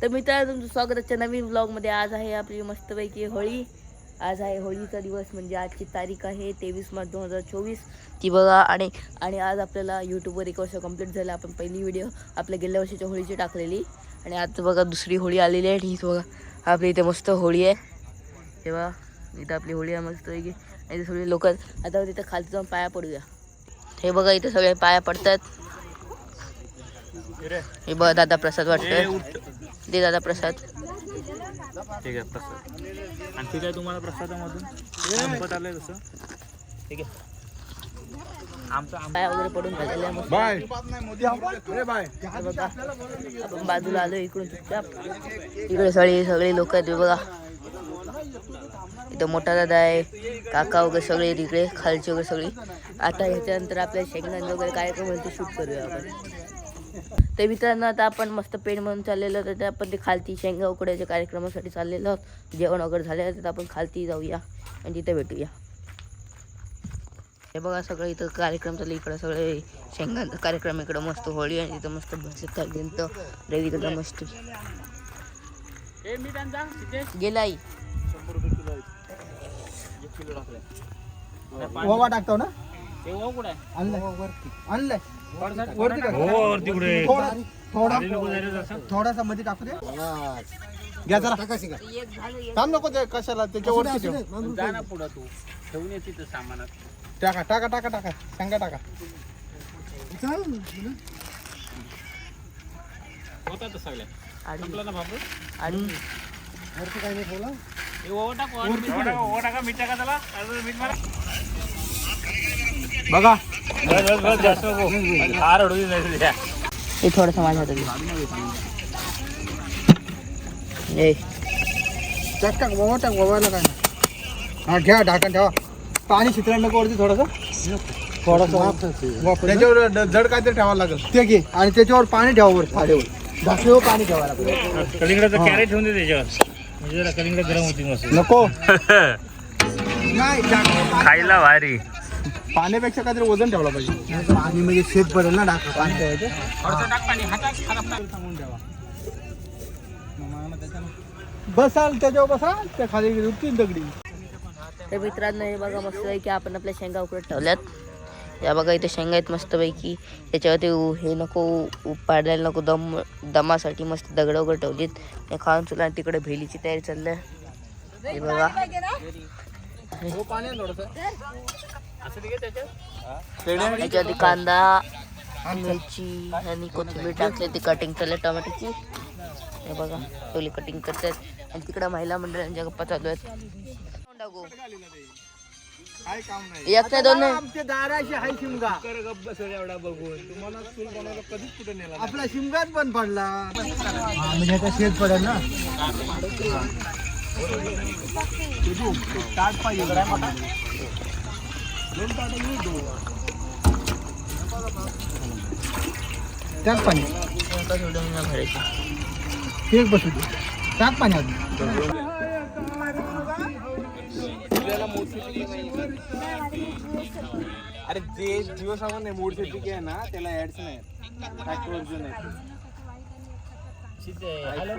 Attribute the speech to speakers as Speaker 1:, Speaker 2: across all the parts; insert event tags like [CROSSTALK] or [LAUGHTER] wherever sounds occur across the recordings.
Speaker 1: तर मित्रांनो तुमचं स्वागत आजच्या नवीन व्लॉगमध्ये आज आहे आपली मस्तपैकी होळी. आज आहे होळीचा दिवस म्हणजे आजची तारीख आहे तेवीस मार्च दोन हजार चोवीस. ती बघा आणि आणि आज आपल्याला यूट्यूबवर एक वर्ष कंप्लीट झालं. आपण पहिली व्हिडिओ आपल्या गेल्या वर्षीच्या होळीची टाकलेली. आणि आज बघा दुसरी होळी आलेली आहे. ही बघा आपली इथे मस्त होळी आहे. तेव्हा इथं आपली होळी आहे मस्त पैकी आणि इथे सगळे लोक आता तिथं खालती जाऊन पाया पडूया. हे बघा इथे सगळे पाया पडतात हे बघा दादा प्रसाद वाटतोय. दे दादा प्रसाद.
Speaker 2: ठीक आहे प्रसाद. आणखी काय तुम्हाला प्रसादामधून संपत आलंय तसं. ठीक आहे. आमचं
Speaker 1: वगैरे पडून आपण बाजूला आलो इकडून चुपचाप. इकडे सगळे सगळे लोक आहेत हे बघा. इथं मोठा दादा आहे काका वगैरे सगळे तिकडे खालचे वगैरे सगळे. आता ह्याच्यानंतर आपल्या शेंगदाणे वगैरे कार्यक्रम होईल ते शूट करूया आपण. ते मित्रांनो आता आपण मस्त पेन म्हणून चाललेलो तर ते आपण ते खालती शेंगा उकड्याच्या कार्यक्रमासाठी चाललेलो आहोत. जेवण वगैरे झाले तर आपण खालती जाऊया आणि तिथे भेटूया. हे बघा सगळं इथं कार्यक्रम चालू इकडं सगळे शेंगांचा कार्यक्रम इकडं मस्त होळी आणि तिथं मस्त भरसे खाली रवी तिकडं मस्त. गेलाई
Speaker 3: ओवा टाकतो ना?
Speaker 2: ते ओवा कुठं आहे.
Speaker 3: आणलंय. आणलंय. वरती.
Speaker 2: हो वरती कुठे?
Speaker 3: थोडा थोडा
Speaker 2: नको जायचं जसं
Speaker 3: थोडासा मध्ये टाकू दे. घ्या जरा. थांब नको ते कशाला त्याच्यावरती ठेव.
Speaker 2: जा ना पुढं तू. ठेवून ये तिथं सामानात.
Speaker 3: टाका टाका टाका टाका. शेंगा टाका.
Speaker 2: होतात सगळ्या.
Speaker 1: आणि
Speaker 2: संपलं ना
Speaker 3: वरती काही नाही ठेवलं?
Speaker 2: हे ओवा टाक ओवा टाका. ओवा टाका मीठ टाका त्याला? मीठ मारा.
Speaker 3: बघा.
Speaker 1: हे थोडंसं माझ्या हातात. ए
Speaker 3: टाक टाक ओवा टाक ओवायला काय? नाही. हा घ्या ढाकण ठेवा. पाणी शितळा नको वरती थोडंसं. थोडंसं त्याच्यावर जड काहीतरी ठेवावं लागेल. ते घे. आणि त्याच्यावर पाणी ठेवा वर फाडेवर ढाकणीवर पाणी ठेवायला लागेल
Speaker 2: कलिंगडाचं कॅरेट ठेवून दे त्याच्यावर. म्हणजे कलिंगड गरम होती मस्त.
Speaker 3: नको. [LAUGHS] नाही
Speaker 2: खायला भारी.
Speaker 3: पाण्यापेक्षा काहीतरी वजन ठेवलं पाहिजे. पाणी म्हणजे शेत पडेल ना डाक पाणी ठेवायचं. सांगून ठेवा बसाल त्याच्यावर बसा त्या खाली रुटीन दगडी.
Speaker 1: तर मित्रांनो हे बघा मस्त पैकी आपण आपल्या शेंगा उकडत ठेवल्यात. या बघा इथे शेंगा आहेत मस्त पैकी त्याच्यावरती उ- हे नको उ- पाडायला नको दम दमासाठी मस्त दगड वगैरे ठेवलीत. हे खाऊन चुला तिकडे भेलीची तयारी चालली आहे. हे बघा. त्याच्यावरती कांदा मिरची आणि कोथिंबीर टाकली ती कटिंग चालली टोमॅटोची. हे बघा पहिली कटिंग करतात आणि तिकडे महिला मंडळांच्या गप्पा चालू आहेत.
Speaker 3: काय काम नाही.
Speaker 1: एक ते दोन नाही.
Speaker 3: दाराशी आहे शिमगा
Speaker 2: एवढा बघून.
Speaker 3: तुम्हाला चूल बनवायला कधीच कुठे नेला आपला शिमगाच बंद पडला. म्हणजे आता शेत पडेल ना? ताट पाहिजे. त्यात पाणी.
Speaker 1: एका नाही
Speaker 3: बसू दे. त्यात पाणी
Speaker 4: अरे जे जिओ सामान नाही मूड सेटिंग आहे ना त्याला ऍड्स नाही. फॅक्ट वर्जन आहे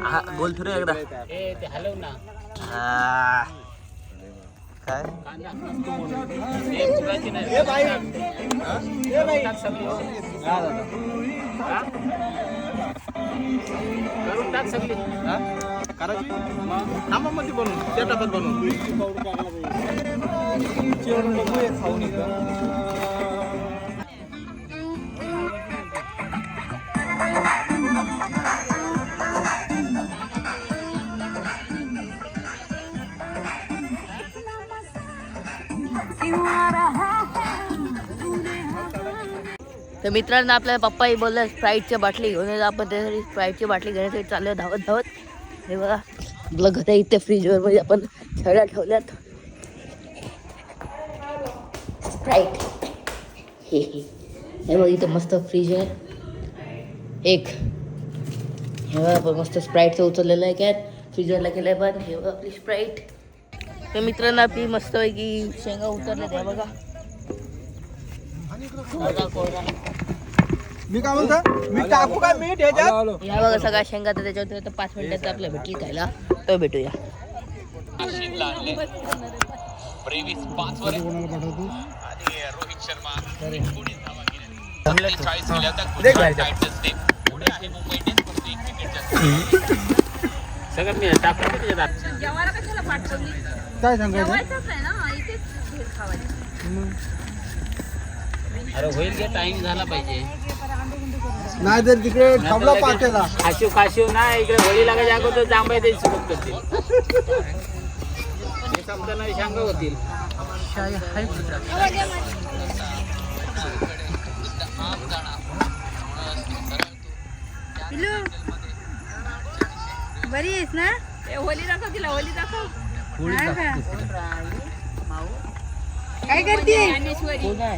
Speaker 1: हा, बोल थोडं एकदा.
Speaker 2: ए ते हलव ना.
Speaker 1: हा. काय?
Speaker 2: करून टाक सगळी
Speaker 3: करायची थांबा मध्ये
Speaker 1: तर मित्रांनो आपल्या पप्पाही बोललं स्प्राईटच्या बाटली घेऊन ये. आपण त्यासाठी स्प्राईटची बाटली घेण्यासाठी चाललो धावत धावत. हे बघा आपलं घर इथे फ्रीजवर मध्ये आपण छड्या ठेवल्यात. स्प्राईट हे हे. बघ इथं मस्त फ्रीज आहे. एक. हे बघा आपण मस्त स्प्राईटचं उचललेलं आहे काय फ्रीजरला केलं आहे पण. हे बघा आपली स्प्राईट तर मित्रांनो आपली मस्तपैकी शेंगा उतरल्या त्या बघा बघा.
Speaker 4: मी काय म्हणतो मी टाकू काय मीठ ह्याच्यात?
Speaker 1: या बघा सगळ्या शेंगा तर त्याच्यावर आता पाच मिनिटात आपल्या भेटली खायला तो भेटूया.
Speaker 4: देख ह्याच्यात.
Speaker 2: सगळं मी का
Speaker 4: काय सांगायचं
Speaker 2: अरे होईल घे टाइम झाला पाहिजे.
Speaker 4: नाही तर तिकडे थांबला पाचला
Speaker 2: खाशीव खाशीव ना इकडे होळी लागायच्या अगोदर जांभळे द्यायची सुरुवात करतील. हे संपताना शांग होतील.
Speaker 5: बरी आहेस ना? होली दाखव तिला होली दाखव. काय करते
Speaker 1: कोण आहे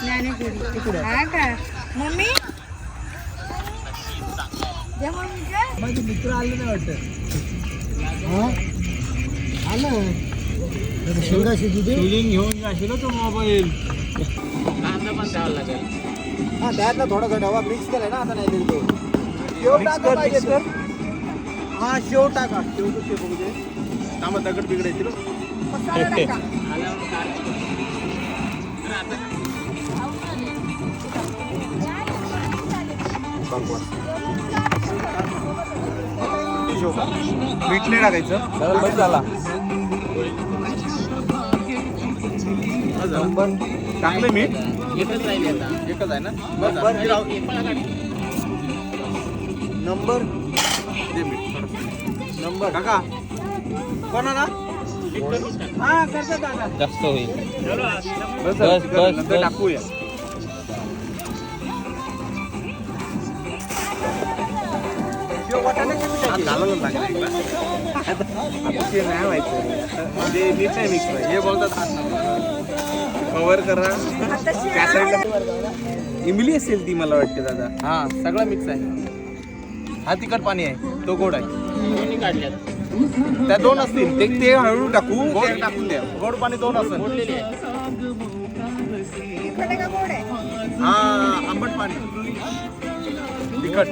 Speaker 5: ज्ञानेश्वरी. हा का? मम्मी?
Speaker 4: माझे मित्र आले नाही वाटत. हा? आलं. शेंगा शिजून घेऊन जाशील तो मोबाईल
Speaker 2: कांदा पण द्यावा लागेल
Speaker 4: हा त्यातला थोडासा डबा मिक्स केलाय ना आता नाही दिली तो. शेव टाका पाहिजे तर? हा शेव टाका. शेव तो शेव बघू दे. दगड बिगड येतील.
Speaker 5: मसाला टाका.
Speaker 2: आल्यावर
Speaker 4: मीठ नाही टाकायचं. बस झाला. टाकलं मीठ.
Speaker 2: एकच राहिली आता.
Speaker 4: एकच आहे ना?
Speaker 2: हे.
Speaker 4: नंबर. दे मीठ नंबर. काका. कोणा ना हा करतात दादा.
Speaker 2: जास्त होईल.
Speaker 4: बस
Speaker 2: बस, बस,
Speaker 4: नंतर
Speaker 2: बस.
Speaker 4: टाकूया. वाटाण्याची पिठाची. आता ते नाही माहिती ते नीट नाही मिक्स हे बोलतात कव्हर करा त्या साईडला इमली असेल ती मला वाटते दादा हा सगळं मिक्स आहे हा तिखट पाणी आहे तो गोड आहे
Speaker 2: काढल्यात
Speaker 4: त्या दोन असतील ते ते हळू टाकू गोड टाकून द्या गोड पाणी दोन असेल हा आंबट पाणी तिखट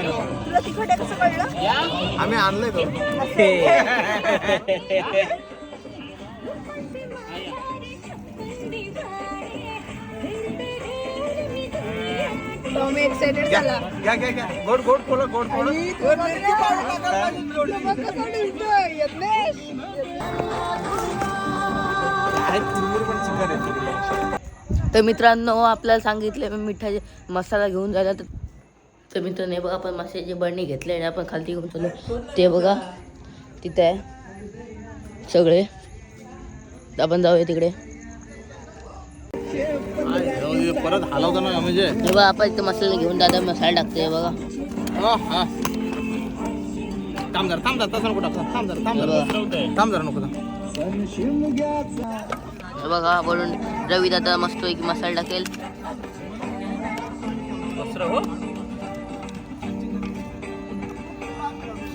Speaker 5: तुला तिखट आहे कसं कळलं
Speaker 2: या
Speaker 4: आम्ही आणलंय तो.
Speaker 5: टॉमी एक्साइटेड
Speaker 4: घ्या
Speaker 5: झाला.
Speaker 4: घ्या घ्या घ्या. गोड गोड गोड
Speaker 1: तर मित्रांनो आपल्याला सांगितले मी मिठाचे मसाला घेऊन जायला तर तर मित्रांनो नाही बघा आपण माशाची बळणी घेतली आणि आपण खालती घेऊन चाललो. ते बघा तिथे आहे. सगळे. आपण जाऊया तिकडे.
Speaker 4: परत हलवताना म्हणजे
Speaker 1: हे बघा आपण इथं मसाला घेऊन दादा मसाला टाकते हे बघा.
Speaker 4: थांब जरा थांब जरा तसं नको थांब जरा थांब जरा थांब जरा नको
Speaker 1: हे बघा बोलून रवी दादा मस्त एक मसाला टाकेल.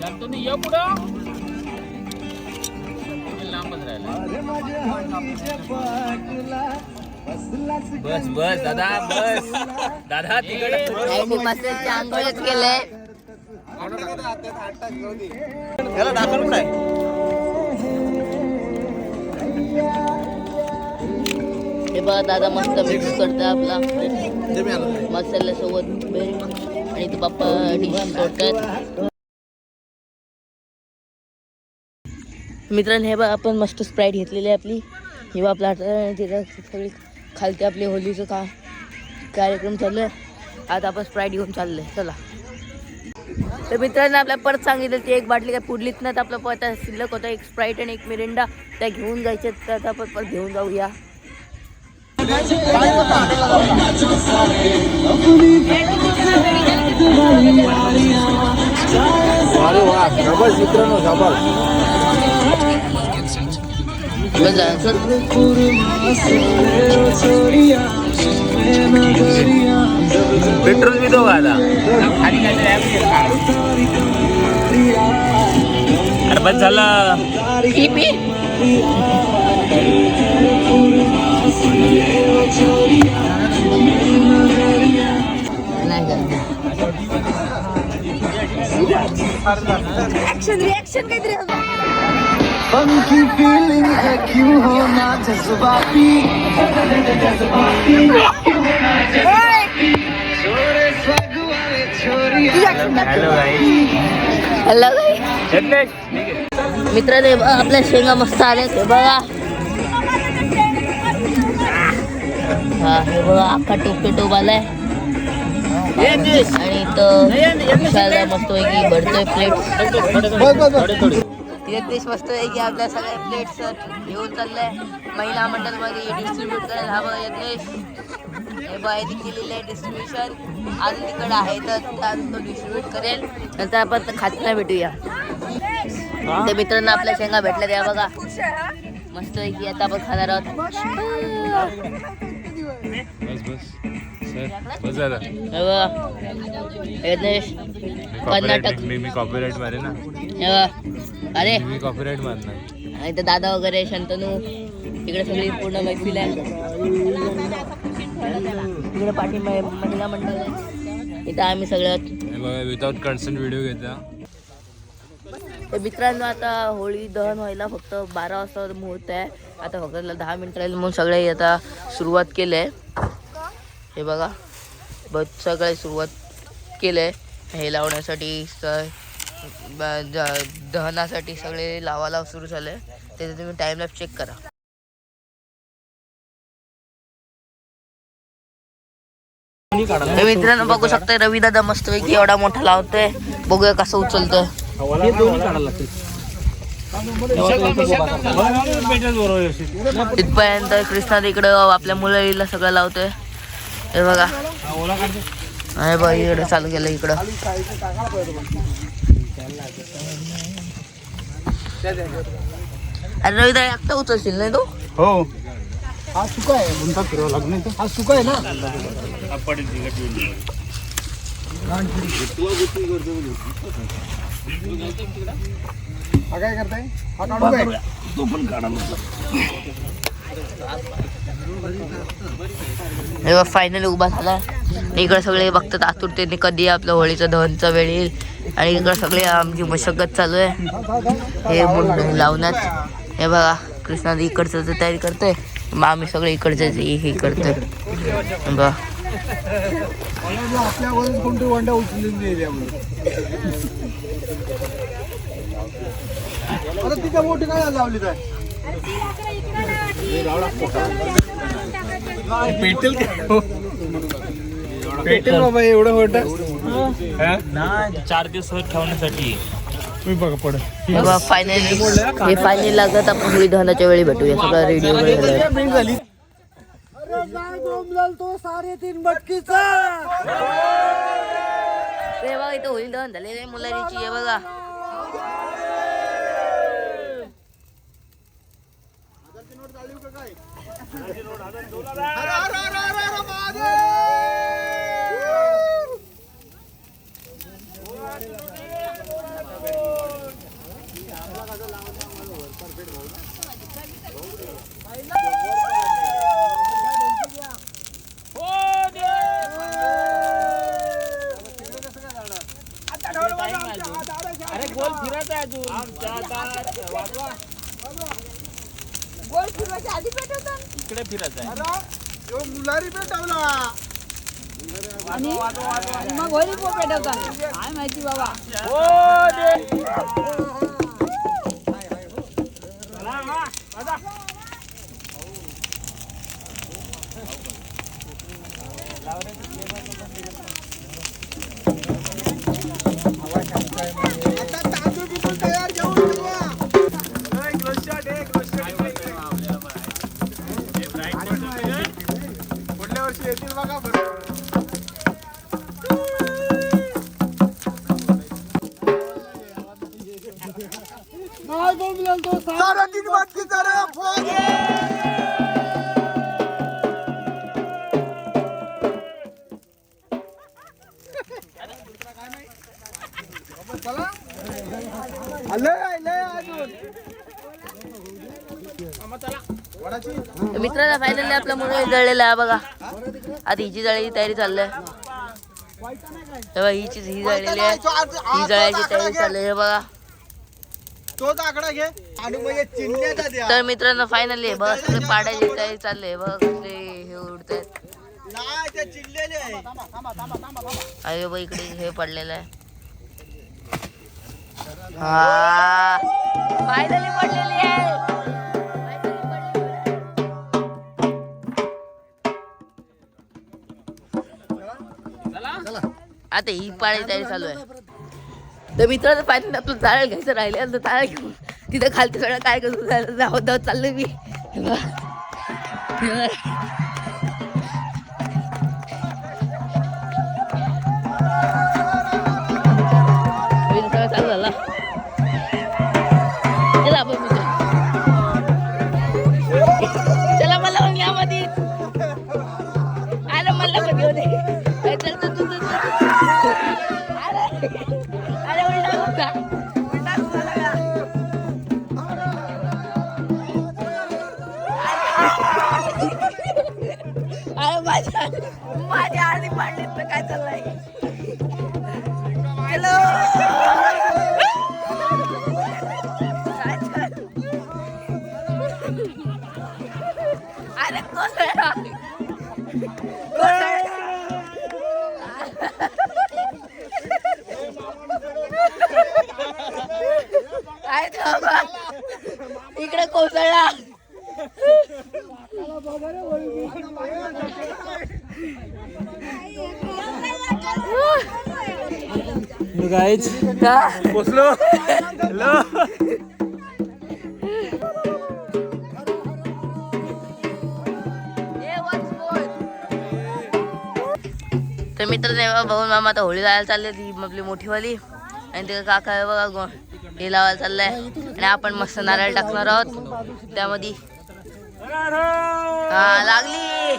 Speaker 2: हो शांतनी या पुढं. लांबच राहिला. बस बस दादा बस. दादा तिकडे.
Speaker 1: आंघोळच केलंय
Speaker 4: ढाकण कुठं आहे?
Speaker 1: हे बघा दादा मस्त मिक्स करतो आपला.
Speaker 4: ते मी.
Speaker 1: मसाल्यासोबत आणि ते पप्पा डिश करतात मित्रांनो हे बघा आपण मस्त स्प्राईट घेतलेली आहे आपली. हे बघा आपला तिथं सगळी खालती आपली होलीचं का कार्यक्रम चाललं आहे आता आपण स्प्राईट घेऊन चाललं आहे चला. तर मित्रांनो आपल्या परत सांगितलं ती एक बाटली काय पुडलीच नाही तर आपलं परत शिल्लक होता एक स्प्राईट आणि एक मिरिंडा त्या घेऊन जायच्या तर आता आपण परत घेऊन जाऊया.
Speaker 4: अरे वा मित्रांनो
Speaker 2: पेट्रोल भी दो आता अरे बस झालं
Speaker 5: ऍक्शन रिॲक्शन काहीतरी हवं.
Speaker 2: हॅलो गाई
Speaker 1: हॅलो मित्रांनो हे बघा, आपल्या शेंगा मस्त आल्या हे बघा. हा हे बघा अख्खा टोप टोप आलाय आणि इथं मस्त पैकी भरतोय प्लेट यज्ञेश मस्त की आपल्या सगळ्या प्लेट्स घेऊन चाललाय. महिला मंडळमध्ये डिस्ट्रीब्युट करायला हवं यज्ञेश हे बघा केलेलं आहे डिस्ट्रीब्युशन अजून तिकडे आहे तर अजून तो डिस्ट्रीब्यूट करेल. नंतर आपण खातना भेटूया. त्या मित्रांनो आपल्या शेंगा भेटल्या त्या बघा.
Speaker 5: मस्त आहे
Speaker 1: की आता आपण खाणार आहोत.
Speaker 2: बस झालं
Speaker 1: कर्नाटक
Speaker 2: मी मी कॉपीराईट मारे ना
Speaker 1: अरे
Speaker 2: मी कॉपीराईट मारणार
Speaker 1: आणि इथं दादा वगैरे शंतनू इकडे सगळी पूर्ण मैफिल आहे इकडे पाठी महिला मंडळ आहे इथं आम्ही सगळं
Speaker 2: विदाउट कन्सेंट व्हिडिओ घेता
Speaker 1: तर मित्रांनो आता होळी दहन व्हायला फक्त बारा वाजता मुहूर्त आहे आता फक्त दहा मिनिटं राहील म्हणून सगळे आता सुरुवात केली आहे हे बघा. बस सगळे सुरुवात केलं आहे हे लावण्यासाठी स- दहनासाठी सगळे लावायला सुरू झाले. त्याचं तुम्ही टाइमलॅप चेक करा. मित्रांनो बघू शकता रवी दादा मस्त पैकी एवढा मोठा लावतोय. बघूया कसं उचलतोय. तिथपर्यंत कृष्णा इकडं आपल्या मुलाला सगळं लावतोय. हे बघा. हे बघा इकडे चालू केलं इकडं. अरे रवी दादा एकटा उचलशील नाही तो?
Speaker 3: हो. हा सुका आहे गुंता फिरवा लागणार हा सुका आहे ना? हा काय करताय? हा काढू काय
Speaker 1: हे बघ फायनली उभा झाला. इकडे सगळे बघतात आतुरतेने कधी आपलं होळीचं दहनचा वेळ येईल आणि इकडे सगळे आमची मशक्कत चालू आहे. हे लावण्यात. हे बघा कृष्णा इकडचं तर तयारी करतोय मग आम्ही सगळे इकडचे हे करतोय. बघा.
Speaker 3: वंडा उचलून तिच्या मोठी काय लावली काय? पेटेल पेटेल बाबा एवढं मोठं
Speaker 2: ना चार दिवस ठेवण्यासाठी.
Speaker 3: मी बघा पड
Speaker 1: हे बघा फायनली हे फायनली लागत आपण होळी दहनाच्या वेळी भेटूया. सगळं रेडिओ वगैरे
Speaker 3: झाली.
Speaker 1: हे बघा इथं होळी दहन झालेलं मुलांची हे बघा.
Speaker 5: अरे गोल फिरत आहे अजून फिरवायच्या आधी पेटवतात
Speaker 2: इकडे फिरायचं आहे
Speaker 3: ह्यो मुलारी पेटवला
Speaker 5: आणि आणि मग होळी पण पेटवतात काय माहिती बाबा
Speaker 3: आता वर्षी येतील बघा बरं. सारा दिन फौज!
Speaker 1: फायनली मुलं जळलेलं आहे बघा. आता हिची जळायची तयारी चालली आहे तेव्हा ही चीज ही जळलेली आहे. ही जळायची तयारी चालू आहे हे बघा.
Speaker 3: तोच आकडा घे आणि मग
Speaker 1: तर मित्रांनो फायनली बघा सगळे पाडायची तयारी चालली आहे बघा कसले हे उडत आहेत
Speaker 3: नाही ते चिल्लेले आहे.
Speaker 1: अरे बघ इकडे हे पडलेलं आहे. हा. फायनली पडलेली आहे. आता ही पाळी तयारी चालू आहे. तर मित्रांनो पाणी आपलं जाळ घ्यायचं राहिलं तर जाळ घेऊन तिथं खालती सगळं काय करू धावत धावत चाललोय मी. काय इकडे कोसळला. का?
Speaker 2: पोचलो हॅलो
Speaker 1: मित्र भाऊ मामा आता होळी लावायला चालले ती आपली मोठीवाली. आणि ते काका आहे बघा गो हे लावायला चाललंय. आणि आपण मस्त नारळ टाकणार आहोत. त्यामध्ये हा लागली.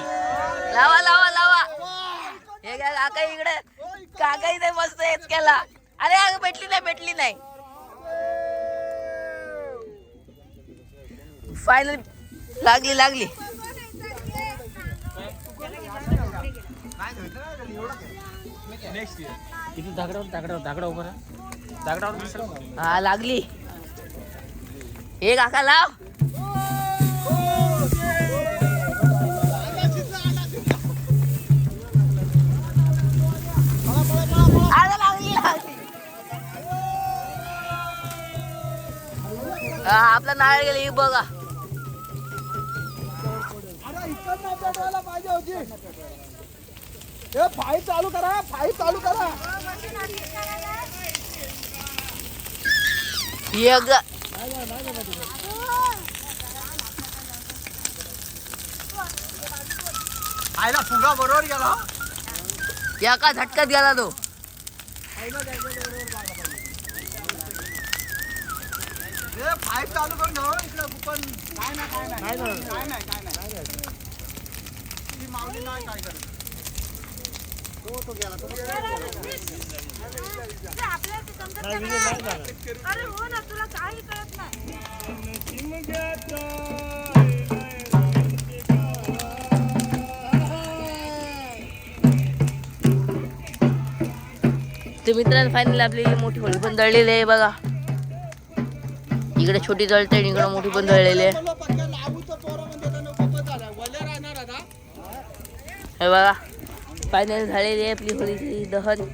Speaker 1: लावा लावा लावा. हे काय काका इकडे. काका इथे मस्त हेच केला. अरे अगं भेटली नाही भेटली नाही. फायनल लागली लागली.
Speaker 2: किती धाकडावर धाकडावर धाकडा उभा राहा. धाकडावर
Speaker 1: हा लागली. हे काका लाव. आपला नारळ गेला ही बघा.
Speaker 3: पाहिजे होती. हे फाईट चालू करा फाईट चालू करा.
Speaker 1: ही एकदा
Speaker 3: आयला फुगा बरोबर गेला
Speaker 1: एका झटक्यात गेला तो?
Speaker 3: हे फाईट चालू करून ठेवा इकडे पण काय नाही काय नाही काय नाही. काय नाही काय नाही. ती माऊली नाही काय करत. तो तो गेला तो
Speaker 5: अरे हो ना तुला काही कळत नाही
Speaker 1: ते मित्रांनो फायनल आपली मोठी होळी पण दळलेली आहे बघा. इकडे छोटी जळते आणि इकडे मोठी पण दळलेली आहे. हे बघा. फायनल झालेली आहे आपली होळीची दहन.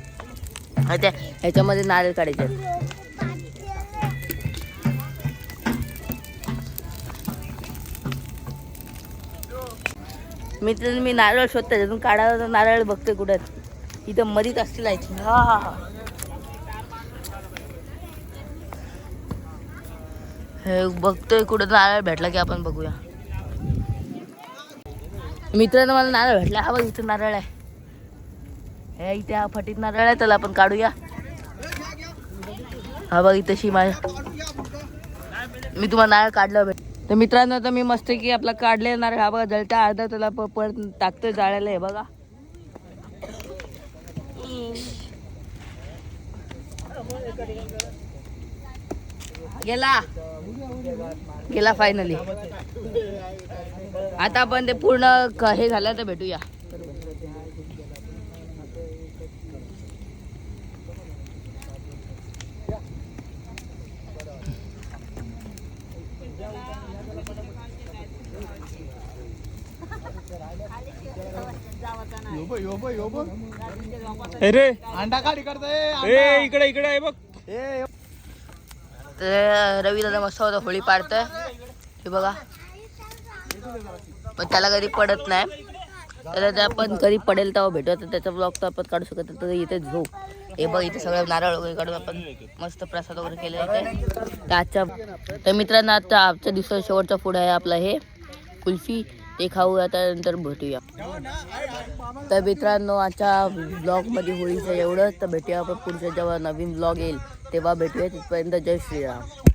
Speaker 1: त्या ह्याच्यामध्ये नारळ काढायचे. आहेत. मित्रांनो मी नारळ शोधतो त्याच्यातून काढायला नारळ बघते कुठं इथं मरीत असतील हा हा हा. हे बघतोय कुठं नारळ भेटला की आपण बघूया. मित्रांनो मला नारळ भेटला. हा बघ इथं नारळ आहे. हे इथे हा फटीत नारळ आहे त्याला आपण काढूया. हा बघ इथं माझ्या मी तुम्हाला नारळ काढलं भेट तर मित्रांनो तर मी मस्त की आपला काढले नारळ. हा बघा जळता अर्धा त्याला प- परत टाकतोय जाळायला हे बघा. गेला. गेला फायनली आता आपण ते पूर्ण हे झालं तर भेटूया
Speaker 3: यो बघ, यो बघ, यो बघ.
Speaker 2: अरे
Speaker 3: अंडा काढी करताय
Speaker 2: ए इकडे इकडे आहे बघ.
Speaker 3: ए
Speaker 1: तर रवी दादा मस्त होता होळी पाडतोय. हे बघा. पण त्याला कधी पडत नाही. त्याला ते आपण कधी पडेल तेव्हा भेटू तर त्याचा ब्लॉग तर आपण काढू शकत तर इथे झोप. हे बघ इथे सगळं नारळ वगैरे काढून आपण मस्त प्रसाद वगैरे केलेला आहे तर आजच्या तर मित्रांनो आता आजच्या दिवसाचा शेवटचा फूड आहे आपला हे कुल्फी. ते खाऊ आता नंतर भेटूया. तर मित्रांनो आजच्या ब्लॉगमध्ये होळीचं एवढंच. तर भेटूया आपण पुढच्या जेव्हा नवीन ब्लॉग येईल तेव्हा भेटूया. तिथपर्यंत जय श्रीराम.